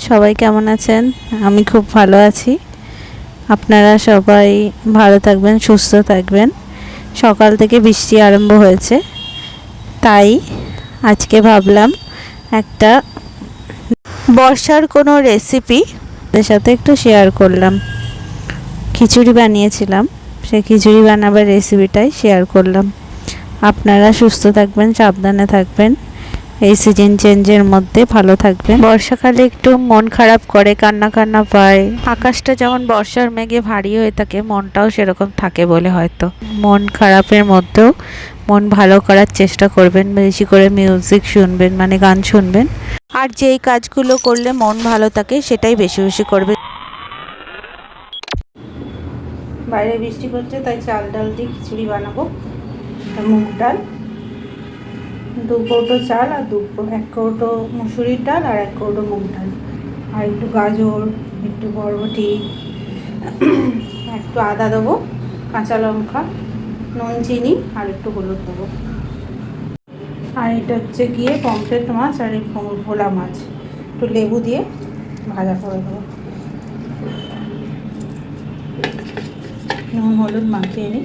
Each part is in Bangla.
সবাই কেমন আছেন? আমি খুব ভালো আছি। আপনারা সবাই ভালো থাকবেন, সুস্থ থাকবেন। সকাল থেকে বৃষ্টি আরম্ভ হয়েছে। তাই আজকে ভাবলাম একটা বর্ষার কোনো রেসিপি ওদের সাথে একটু শেয়ার করলাম। খিচুড়ি বানিয়েছিলাম, সেই খিচুড়ি বানাবার রেসিপিটাই শেয়ার করলাম। আপনারা সুস্থ থাকবেন, সাবধানে থাকবেন। এই সিজন চেঞ্জের মধ্যে ভালো থাকবেন। বর্ষাকালে একটু মন খারাপ করে, কান্না কান্না পায়। আকাশটা যেমন বর্ষার মেঘে ভারী হয়ে থাকে, মনটাও সেরকম থাকে বলে হয়তো। মন খারাপের মধ্যেও মন ভালো করার চেষ্টা করবেন, বেশি করে মিউজিক শুনবেন মানে গান শুনবেন। আর যেই কাজগুলো করলে মন ভালো থাকে, সেটাই বেশি বেশি করবেন। বাইরে বৃষ্টি পড়ছে, তাই চাল ডাল দিয়ে খিচুড়ি বানাবো, মুগ ডাল। দু কৌটো চাল আর দু এক কৌটো মুসুরির ডাল আর এক কৌটো মুগ ডাল। আর একটু গাজর, একটু বরবটি একটু আদা দেবো, কাঁচা লঙ্কা, নুন, চিনি আর একটু হলুদ দেবো। আর এটা হচ্ছে গিয়ে পমফ্রেট মাছ আর এই ভোলা মাছ। একটু লেবু দিয়ে ভাজা করে দেবো। নুন, হলুদ মাখিয়ে নিই।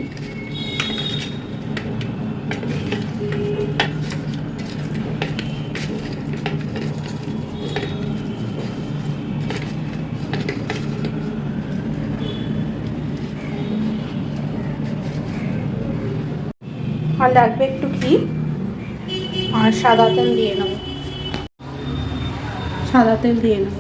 আর লাগবে একটু ঘি আর সাদা তেল দিয়ে নেব। সাদা তেল দিয়ে নেব।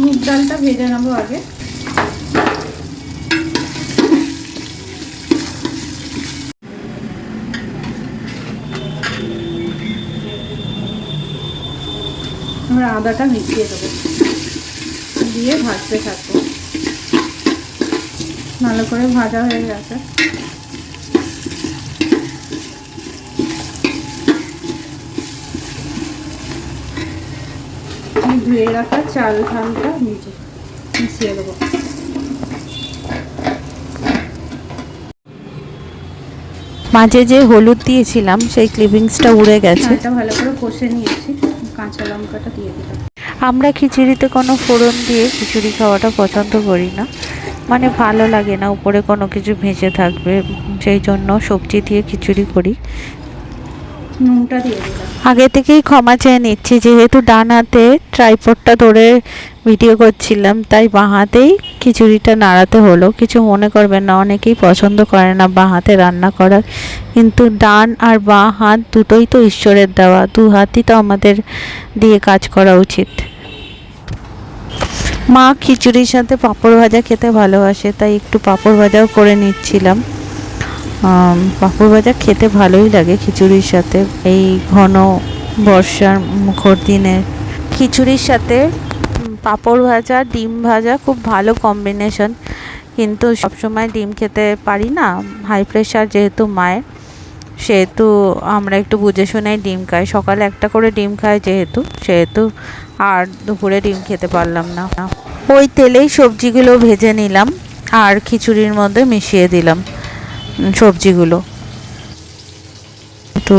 মুগ ডালটা ভেজে নেব আগে। আমরা আদাটা মিশিয়ে দেবো। দিয়ে ভাজতে থাকব। ভালো করে ভাজা হয়ে গেছে। ধুয়ে রাখা চাল ধানটা নিচে মিশিয়ে দেবো। মাঝে যে হলুদ দিয়েছিলাম সেই ক্লিপিংসটা উড়ে গেছে। এটা ভালো করে কষে নিয়েছি। কাঁচা লঙ্কাটা দিয়ে দিলাম। আমরা খিচুড়িতে কোনো ফোড়ন দিয়ে খিচুড়ি খাওয়াটা পছন্দ করি না। মানে ভালো লাগে না উপরে কোনো কিছু ভেজে থাকবে সেই জন্য সবজি দিয়ে খিচুড়ি করি। নুনটা দিয়ে আগে থেকেই ক্ষমা চেয়ে নিচ্ছি যেহেতু ডান হাতে ট্রাইপডটা ধরে ভিডিও করছিলাম তাই বাঁ হাতেই খিচুড়িটা নাড়াতে হলো। কিছু মনে করবেন না অনেকেই পছন্দ করে না বাঁ হাতে রান্না করার। কিন্তু ডান আর বাঁ হাত দুটোই তো ঈশ্বরের দেওয়া দু হাতই তো আমাদের দিয়ে কাজ করা উচিত। মা খিচুড়ির সাথে পাঁপড় ভাজা খেতে ভালোবাসে, তাই একটু পাঁপড় ভাজাও করে নিচ্ছিলাম। পাঁপড় ভাজা খেতে ভালোই লাগে খিচুড়ির সাথে। এই ঘন বর্ষার মুখর দিনে খিচুড়ির সাথে পাঁপড় ভাজা, ডিম ভাজা খুব ভালো কম্বিনেশন কিন্তু সবসময় ডিম খেতে পারি না হাই প্রেশার যেহেতু মায়ের, সেহেতু আমরা একটু বুঝে শুনেই ডিম খাই। সকালে একটা করে ডিম খাই যেহেতু, সেহেতু আর দুপুরে ডিম খেতে পারলাম না। ওই তেলেই সবজিগুলো ভেজে নিলাম আর খিচুড়ির মধ্যে মিশিয়ে দিলাম সবজিগুলো। তো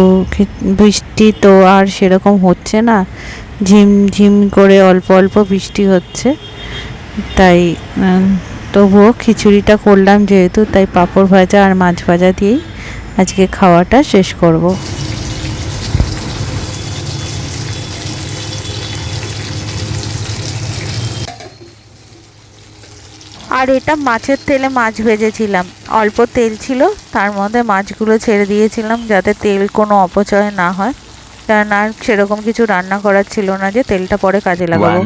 বৃষ্টি তো আর সেরকম হচ্ছে না, ঝিম ঝিম করে অল্প অল্প বৃষ্টি হচ্ছে। তাই তবুও খিচুড়িটা করলাম যেহেতু, তাই পাঁপড় ভাজা আর মাছ ভাজা দিয়েই আজকে খাওয়াটা শেষ করব। আর এটা মাছের তেলে মাছ ভেজেছিলাম। অল্প তেল ছিল তার মধ্যে মাছগুলো ছেড়ে দিয়েছিলাম যাতে তেল কোনো অপচয় না হয়। কারণ আর সেরকম কিছু রান্না করার ছিল না যে তেলটা পরে কাজে লাগাবো।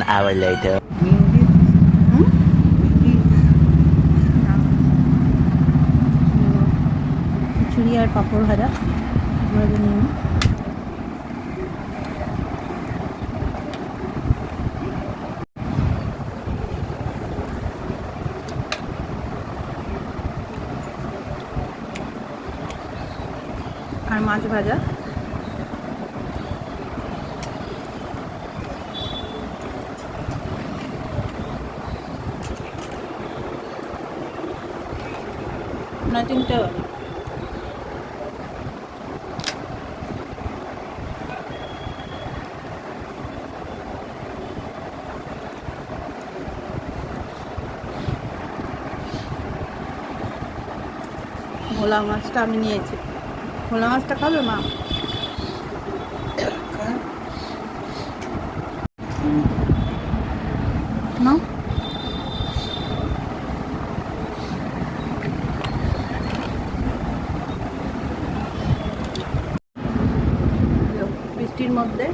খিচুড়ি আর পাঁপড় ভাজা আর মাছ ভাজা। nothing ভোলা মাছটা আমি নিয়েছি। ভোলা মাছটা খাবে মা না বৃষ্টির মধ্যে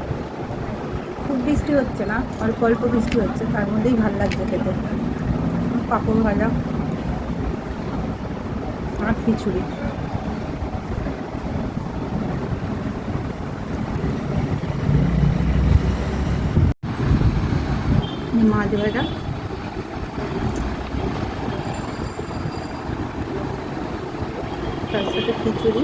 খুব বৃষ্টি হচ্ছে না? অল্প অল্প বৃষ্টি হচ্ছে, তার মধ্যেই ভালো লাগছে খেতে। পাপড় ভাজা আর খিচুড়ি। মাছ ভাজা তার সাথে খিচুড়ি।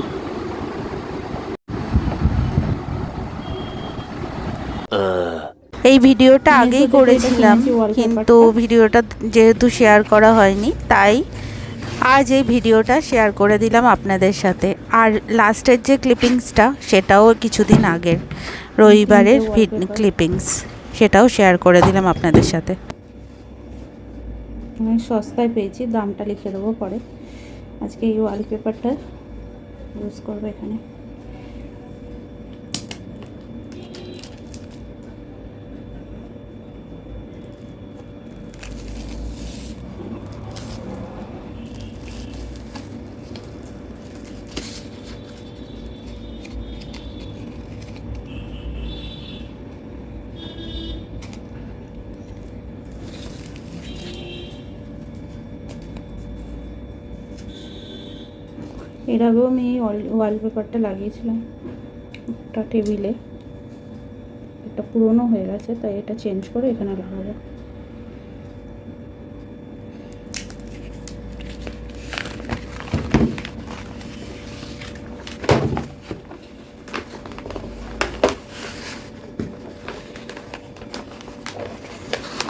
এই ভিডিওটা আগেই করেছিলাম কিন্তু ভিডিওটা যেহেতু শেয়ার করা হয়নি তাই আজ এই ভিডিওটা শেয়ার করে দিলাম আপনাদের সাথে। আর লাস্টের যে ক্লিপিংসটা সেটাও কিছুদিন আগের রবিবারের ক্লিপিংস সেটাও শেয়ার করে দিলাম আপনাদের সাথে। আমি সস্তায় পেয়েছি, দামটা লিখে দেবো পরে। আজকে এই ওয়ালপেপারটা ইউজ করব এখানে। এর আগেও আমি এই ওয়ালপেপারটা লাগিয়েছিলাম একটা টেবিলে এটা পুরনো হয়ে গেছে, তাই এটা চেঞ্জ করে এখানে লাগাবো।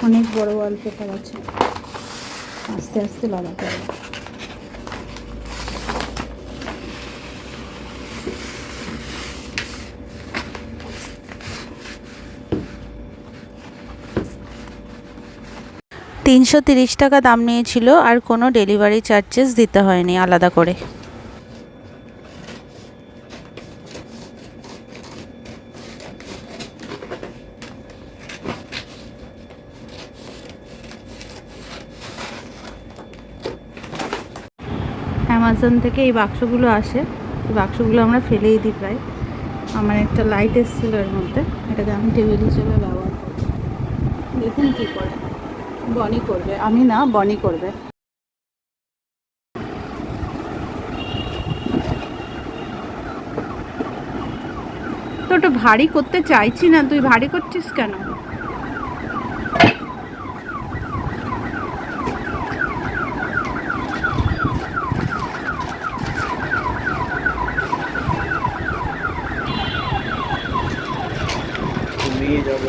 অনেক বড় ওয়ালপেপার আছে। আস্তে আস্তে লাগাতে হবে। তিনশো তিরিশ টাকা দাম নিয়েছিল আর কোনো ডেলিভারি চার্জেস দিতে হয়নি আলাদা করে। অ্যামাজন থেকে এই বাক্সগুলো আসে। এই বাক্সগুলো আমরা ফেলেই দিই প্রায়। আমার একটা লাইট এসেছিল এর মধ্যে। এটাকে আমি টেবিল হিসেবে ব্যবহার করি। দেখুন কী করে। বনি করবে। আমি না, বনি করবে। তো ওটা ভারী করতে চাইছি না। তুই ভারী করছিস কেন নিয়ে যাব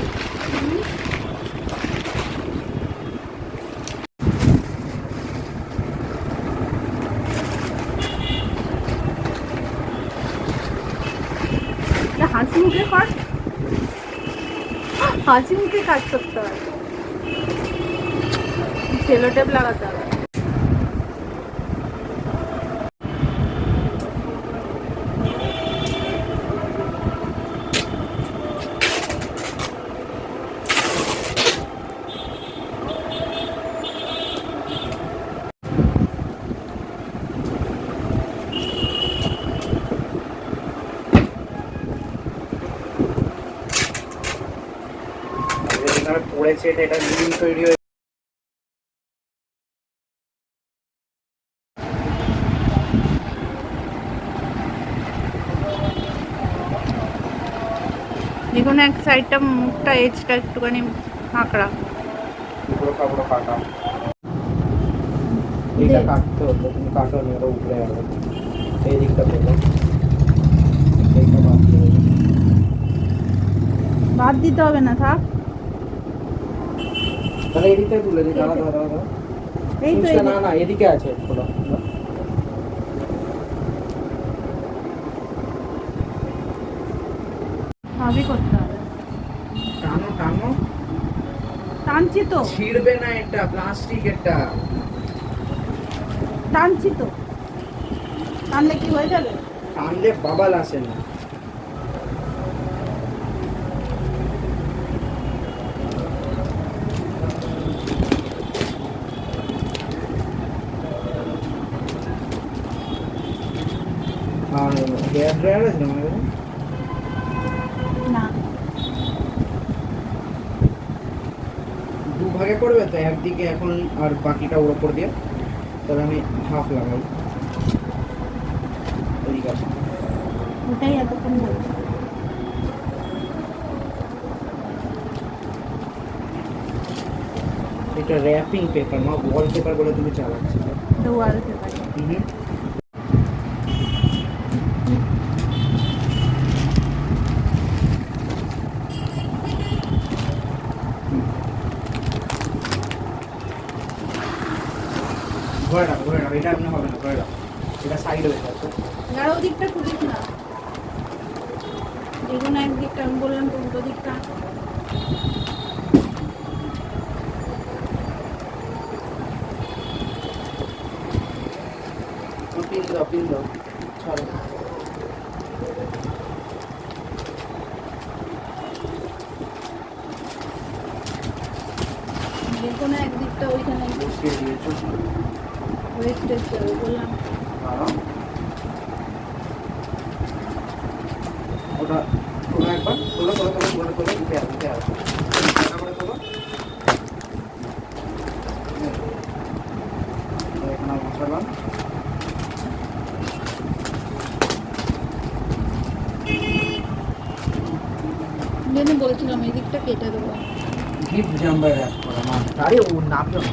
এটা হাসি মুখে কর হাসি মুখে কাজ করতে হবে সেলো টেপ লাগাতে হবে যেখানে পড়েছে এটা এটা লিঙ্ক তৈরি হয়ে দেখুন এক সাইডটা মুখটা এজটা একটুখানি ফাঁকড়া পুরো কাপড় কাটা। এইটা। কাটতে হতো তুমি কাটো নি ওটা উপরে গেল এই দিকটা পেল এইটা বাদ দিয়ে বাদ দিতে হবে না থাক। তাহলে এদিকটা তুলে দিই দাঁড়া দাঁড়া দাঁড়া। এই তো না না এদিকে আছে খোলা। সবই করতে হবে। টানো টানো। টানছি তো। ছিড়বে না এটা প্লাস্টিক এটা। টানছি তো। টানলে কি হয়ে যাবে? টানলে বাবাল আসে না আর হেয়ার ড্রায়ার আছে না দু ভাগে করবে তো একদিকে এখন আর বাকিটা ওর ওপর দিয়ে তবে আমি হাফ লাগাই ঠিক আছে ওটাই এতক্ষণ বলছি এটা র্যাপিং পেপার না ওয়াল পেপার বলে তুমি চালাচ্ছি ওয়াল পেপার হুম ঘরে রাখো ঘরে রাখো এটা এমনি হবে না ঘরে রাখো। এটা সাইড হয়ে যাচ্ছে। আর ওদিকটা খুলিস না। যেগুলো একদিকটা আমি বললাম তো উল্টো দিকটা। পিন দাও পিন দাও। ছাড়ো কোনো একদিকটা ওইখানে। বসিয়ে দিয়েছ। ওটা তোলো একবার তোলো তোলো তোলো তোলো তোলো উঠে আসো উঠে আসো। টাকা করে তোলো এখানে বসালাম। বলছিলাম এই দিকটা কেটে দেবো। গিফট জাম্বার র্যাপ করা না আরে ও নাপবে না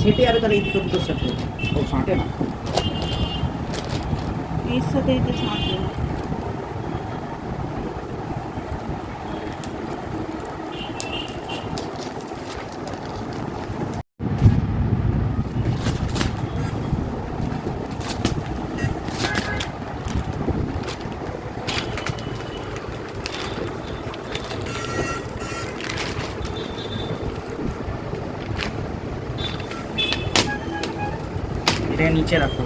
সেটে আরে তাহলে এই দুটো দুটো সেট ও সাঁটে এটা নিচে রাখো।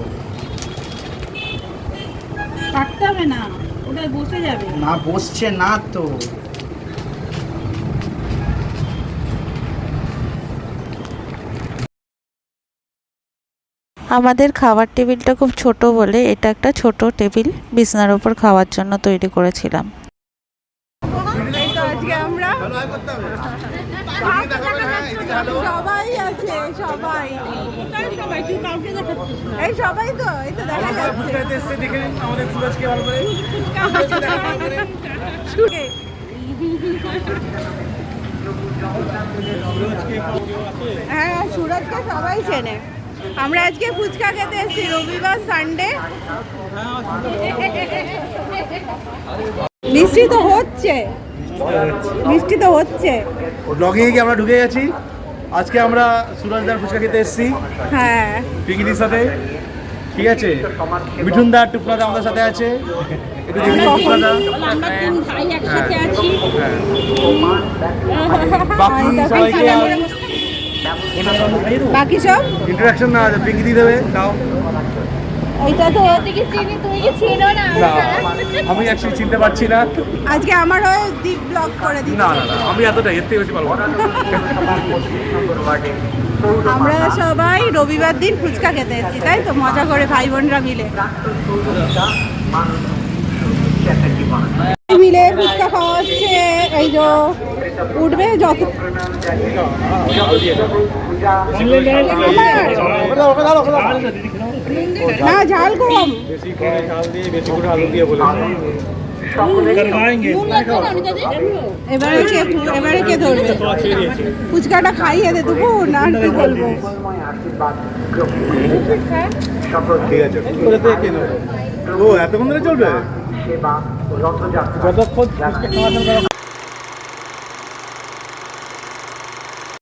কাটতে হবে না ওটা বসে যাবে। না বসছে না তো। আমাদের খাবার টেবিলটা খুব ছোট বলে এটা একটা ছোট টেবিল বিছনার উপর খাওয়ার জন্য তৈরি করেছিলাম। আজকে আমরা সবাই আছে সবাই। সবাই এই তো এই তো দেখা যাচ্ছে। শুনে। হ্যাঁ সুরজকে সবাই চেনে। আমরা আজকে ফুচকা খেতে এসেছি রবিবার সানডে মিষ্টি তো হচ্ছে। মিষ্টি তো হচ্ছে। ব্লগিংয়ে কি আমরা ঢুকে গেছি? আজকে আমরা সুরজদার ফুচকা খেতে এসেছি। হ্যাঁ। পিকনির সাথে। ঠিক আছে? মিঠুন দা টুকনাদা আমাদের সাথে আছে। একটু দেখি টুকনাদা বাকি সবাইকে বাকি সব ইন্টারাকশন না পিঙ্কি দিয়ে দেবে। নাও এইটা তো আমি অ্যাকচুয়ালি চিনতে পারছি না। আজকে আমার হয়ে দিক ব্লক করে দিচ্ছি। না না না আমি এতটা এর থেকে বেশি পারব আমরা সবাই রবিবার দিন ফুচকা খেতে এসেছি তাই তো? মজা করে ভাই বোনরা মিলে। মিলে ফুচকা খাওয়া হচ্ছে। এই যে উঠবে যত না ঝাল কম। বেশি করে ঝাল দিয়ে বেশি করে আলু দিয়ে বলে এবারে কে এবারে কে ধরবে? ফুচকাটা খাইয়ে দে দেবো না কি বলব? ঠিক আছে ও এতক্ষণ ধরে চলবে? যতক্ষণ